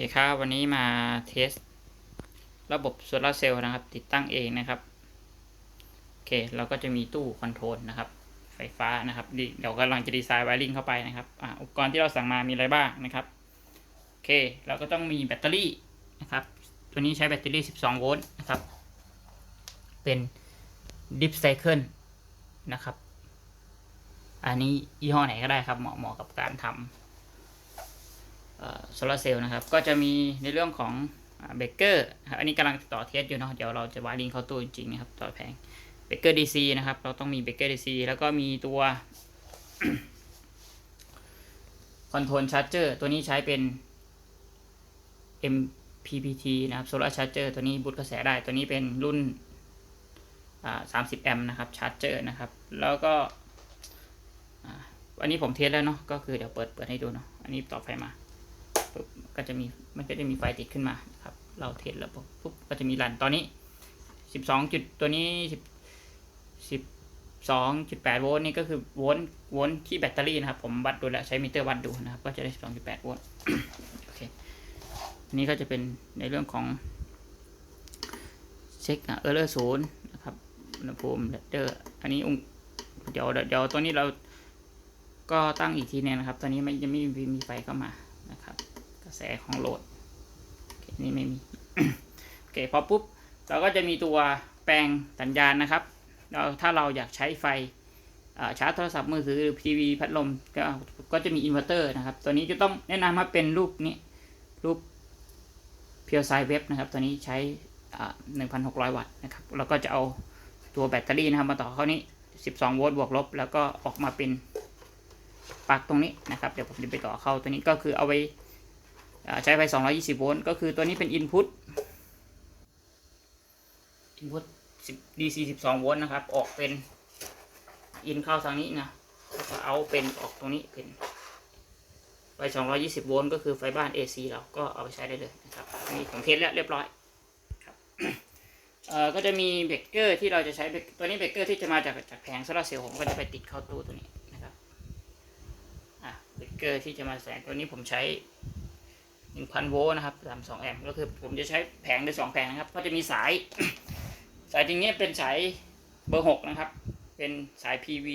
เคครับวันนี้มาเทสระบบโซลาเซลล์นะครับ ติดตั้งเองนะครับ โอเค เราก็จะมีตู้คอนโทรลนะครับ ไฟฟ้านะครับเดี๋ยวกำลังจะดีไซน์ไวริงเข้าไปนะครับอ่าอุปกรณ์ที่เราสั่งมามีอะไรบ้างนะครับ โอเค เราก็ต้องมีแบตเตอรี่นะครับ ตัวนี้ใช้แบตเตอรี่ 12 โวลต์นะครับ เป็น Deep Cycle นะครับ อันนี้ยี่ห้อไหนก็ได้ครับ เหมาะเหมาะกับการทำ โซลาร์เซลล์นะครับ ก็จะมีในเรื่องของเบเกอร์อันนี้กำลังต่อเทสอยู่เนาะเดี๋ยวเราจะวาริงเข้าตู้จริงๆนะครับต่อแผงเบเกอร์ดีซีนะครับ เราต้องมีเบเกอร์ดีซีแล้วก็มีตัวคอนโทรลชาร์จเจอร์ตัวนี้ใช้เป็น MPPT นะครับโซลาร์ชาร์จเจอร์ตัวนี้บูตกระแสได้ ตัวนี้เป็นรุ่นอ่า30แอมป์นะครับชาร์จเจอร์นะครับ แล้วก็อันนี้ผมเทสแล้วเนาะก็คือเดี๋ยวเปิดเปิดให้ดูเนาะอันนี้ต่อไฟมา ปุ๊บก็จะมีมันก็จะมีไฟติดขึ้นมาครับ เราเทสแล้วปุ๊บก็จะมีรันตอนนี้ 12 จุดตัวนี้10 12.8 โวลต์นี่ก็คือโวลต์โวลต์ที่แบตเตอรี่นะครับ ผมวัดดูแล้วใช้มิเตอร์วัดดูนะครับ ก็จะได้ 12.8 โวลต์โอเคอันนี้ก็จะเป็นในเรื่องของเช็คเออร์เลอร์ศูนย์นะครับอุณหภูมิเดอร์อันนี้องเดี๋ยวเดี๋ยวตัวนี้เราก็ตั้งอีกทีหนึงนะครับ ตอนนี้ไม่ยังไม่มีไฟเข้ามา รับกระแสของโหลดโอเคนี่ไม่มีโอเคพอปุ๊บเราก็จะมีตัวแปลงสัญญาณนะครับเราถ้าเราอยากใช้ไฟชาร์จโทรศัพท์มือถือหรือทีวีพัดลมก็ก็จะมีอินเวอร์เตอร์นะครับ ตัวนี้จะต้องแนะนำมาเป็นรูปนี้รูปเพียวไซเว็บนะครับ ตัวนี้ใช้อ่า1,600 วัตต์นะครับ แล้วก็จะเอาตัวแบตเตอรี่นะครับมาต่อเข้านี้ 12 โวลต์บวกลบ แล้วก็ออกมาเป็นปลั๊กตรงนี้นะครับ เดี๋ยวผมจะไปต่อเข้าตัวนี้ก็คือเอาไว้ ใช้ไฟ 220 โวลต์ก็คือตัวนี้เป็น input input DC 12 โวลต์นะครับ ออกเป็น in เข้าทางนี้นะแล้วก็เอาเป็นออกตรงนี้เป็นไฟ 220 โวลต์ก็คือไฟบ้าน AC เราก็เอาไปใช้ได้เลยนะครับนนี้ผมเทสแล้วเรียบร้อยครับก็จะมีเบรกเกอร์ที่เราจะใช้ตัวนี้เบรกเกอร์ที่จะมาจากจากแผงโซลาร์เซลล์ผมก็จะไปติดเข้าตู้ตัวนี้นะครับอะเบรกเกอร์ที่จะมาแสงตัวนี้ผมใช้ 1,000 โวลต์นะครับ32แอมป์ก็คือผมจะใช้แผงหรือสองแผงนะครับก็จะมีสาย สายตรงนี้เป็นสายเบอร์ 6 นะครับ เป็นสาย PV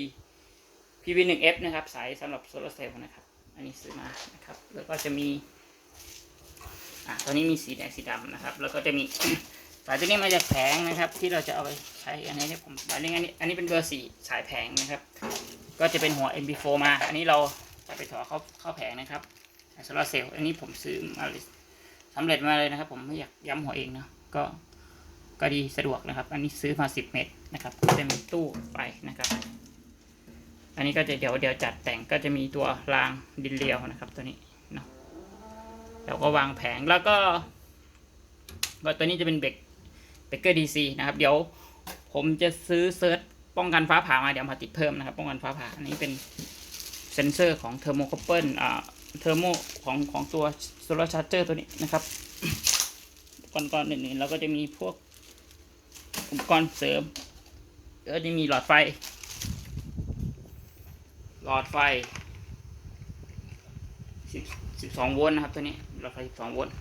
PV 1F นะครับสายสำหรับโซลาร์เซลล์นะครับ อันนี้ซื้อมานะครับ แล้วก็จะมีอ่าตัวนี้มีสีแดงสีดำนะครับ แล้วก็จะมีสายตัวนี้มาจากแผงนะครับ ที่เราจะเอาไปใช้อันนี้เนี่ผมอันนี้อันนี้อันนี้เป็นเบอร์สี่สายแผงนะครับ ก็จะเป็นหัว MP4 มา อันนี้เราจะไปต่อเข้าเข้าแผงนะครับ โซลาร์เซลล์อันนี้ผมซื้อมาเลยสำเร็จมาเลยนะครับ ผมไม่อยากย้ำหัวเองนะก็ก็ดีสะดวกนะครับ อันนี้ซื้อมา10เมตรนะครับก็จะมีตู้ไปนะครับ อันนี้ก็จะเดี๋ยวเดี๋ยวจัดแต่งก็จะมีตัวรางดินเรียวนะครับ ตัวนี้เนาะแล้วก็วางแผงแล้วก็ก็ตัวนี้จะเป็นเบรกเบรกเกอร์ดีซีนะครับ เดี๋ยวผมจะซื้อเซิร์ชป้องกันฟ้าผ่ามาเดี๋ยวมาติดเพิ่มนะครับ ป้องกันฟ้าผ่าอันนี้เป็นเซนเซอร์ของเทอร์โมคอปเปิลอ่า เทอร์โมของของตัวโซลาร์ชาร์เจอร์ตัวนี้นะครับก่อนก่อนหนึ่งๆเราก็จะมีพวกอุปกรณ์เสริมแล้วจะมีหลอดไฟ หลอดไฟสิบสิบสองโวลต์นะครับตัวนี้หลอดไฟสิบสองโวลต์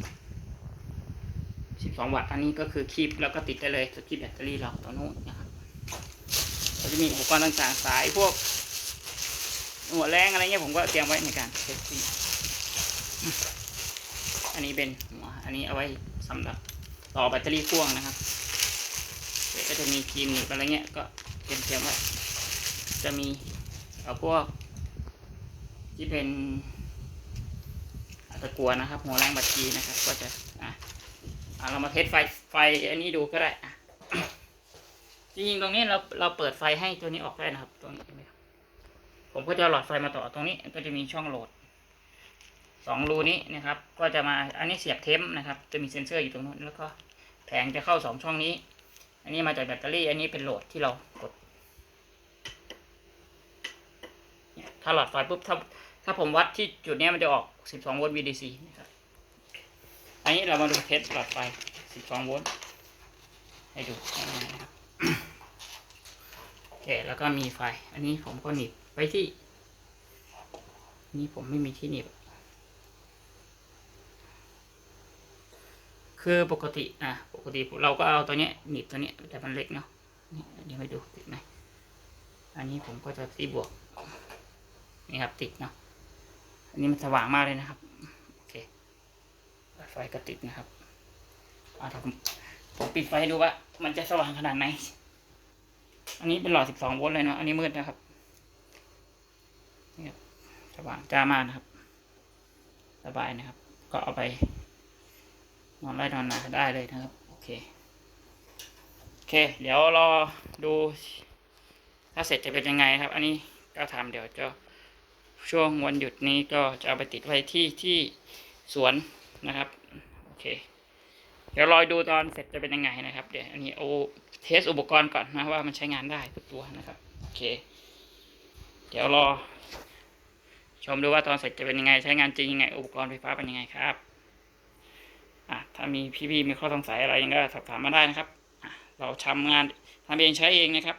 สิบสองวัตต์อันนี้ก็คือคีบแล้วก็ติดได้เลยตัวคีบแบตเตอรี่เราตัวนู้นนะครับก็จะมีอุปกรณ์ต่างๆสายพวกหัวแรงอะไรเงี้ยผมก็เตรียมไว้ในการเทสติ้ง อันนี้เป็นหัวอันนี้เอาไว้สำหรับต่อแบตเตอรี่พ่วงนะครับเดี๋ยวก็จะมีครีมหนีบอะไรเงี้ยก็เตรียมเตรียมไว้จะมีเอาพวก ที่เป็นตะกัวนะครับ หัวแรงบัตรีนะครับ ก็จะอะอะเรามาเทสไฟไฟอันนี้ดูก็ได้อะจริงๆตรงนี้เราเราเปิดไฟให้ตัวนี้ออกได้นะครับ ตรงนี้ผมก็จะหลอดไฟมาต่อตรงนี้ ก็จะมีช่องโหลด สองรูนี้นะครับ ก็จะมาอันนี้เสียบเทมนะครับ จะมีเซ็นเซอร์อยู่ตรงนู้นแล้วก็แผงจะเข้าสองช่องนี้ อันนี้มาจากแบตเตอรี่ อันนี้เป็นโหลดที่เรากดถ้าหลอดไฟปุ๊บถ้าถ้าผมวัดที่จุดนี้มันจะออก 12 โวลต์ VDC นะครับ อันนี้เรามาดูเทสหลอดไฟ 12 โวลต์ ให้ดูนะครับโอเคแล้วก็มีไฟ อันนี้ผมก็หนีบไว้ที่ นี่ผมไม่มีที่หนีบ คือปกติอะปกติเราก็เอาตัวเนี้ยหนีบตัวเนี้ยแต่มันเล็กเนาะนี่เดี๋ยวไปดูติดไหมอันนี้ผมก็จะตีบวกนี่ครับติดเนาะอันนี้มันสว่างมากเลยนะครับโอเคไฟก็ติดนะครับอะถ้าผมผมปิดไฟให้ดูว่า มันจะสว่างขนาดไหนอันนี้เป็นหลอด 12 โวลต์เลยเนาะอันนี้มืดนะครับนี่ครับสว่างจ้ามากนะครับ สบายนะครับ ก็เอาไป นอนไล่นอนนาได้เลยนะครับ โอเค โอเค เดี๋ยวรอดู ถ้าเสร็จจะเป็นยังไงครับ อันนี้ก็ทำเดี๋ยวจะช่วงวันหยุดนี้ก็จะเอาไปติดไว้ที่ที่สวนนะครับ โอเค เดี๋ยวรอดูตอนเสร็จจะเป็นยังไงนะครับ เดี๋ยวอันนี้เอาเทสอุปกรณ์ก่อนนะว่ามันใช้งานได้ทุกตัวนะครับ โอเค เดี๋ยวรอชมดูว่าตอนเสร็จจะเป็นยังไง ใช้งานจริงยังไง อุปกรณ์ไฟฟ้าเป็นยังไงครับ ถ้ามีพี่ๆมีข้อสงสัยอะไรยังก็สอบถามมาได้นะครับ เราทำงานทำเองใช้เองนะครับ